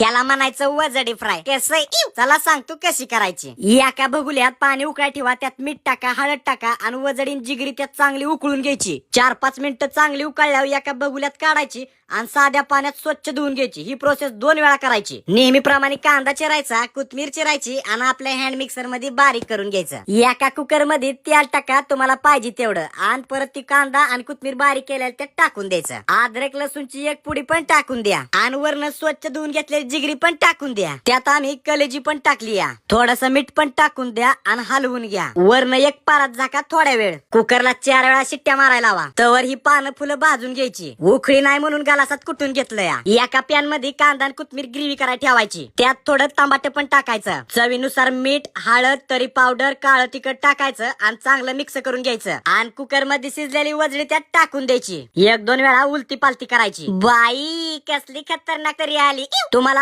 त्याला म्हणायचं वजडी फ्राय. कसं चला सांग तू सांगतो कशी करायची? एका बघुल्यात पाणी उकळा ठेवा त्यात मीठ टाका हळद टाका आणि वजडी जिगरी त्यात चांगली उकळून घ्यायची. चार पाच मिनिटं चांगली उकळल्यावर एका बघुल्यात काढायची आणि साध्या पाण्यात स्वच्छ धुवून घ्यायची. ही प्रोसेस दोन वेळा करायची. नेहमीप्रमाणे कांदा चिरायचा कोथमीर चिरायची आणि आपल्या हँड मिक्सरमध्ये बारीक करून घ्यायचं. एका कुकरमध्ये तेल टाका तुम्हाला पाहिजे तेवढं. आणि परत ती कांदा आणि कोथमीर बारीक केलेलं त्यात टाकून द्यायचं. अद्रक लसूणची एक पुडी पण टाकून द्या. आणि वरनं स्वच्छ धुवून घेतलेली जिगरी पण टाकून द्या. त्यात आम्ही कलेजी पण टाकली या. थोडस मीठ पण टाकून द्या आणि हलवून घ्या. वरनं एक पारात झाका थोड्या वेळ. कुकरला चार वेळा शिट्ट्या मारायला लावा. तवर ही पानं फुलं भाजून घ्यायची. उखळी नाही म्हणून गालासात कुटून घेतलं या? एका पॅनमध्ये कांदा आणि कोथमीर ग्रेव्ही करायला ठेवायची. त्यात थोडं टमाटे पण टाकायचं. चवीनुसार मीठ हळद तरी पावडर काळं तिखट टाकायचं आणि चांगलं मिक्स करून घ्यायचं. आणि कुकरमध्ये शिजलेली वजडी त्यात टाकून द्यायची. एक दोन वेळा उलती पालती करायची. बाई कसली खतरनाक तरी आली. तुम्हाला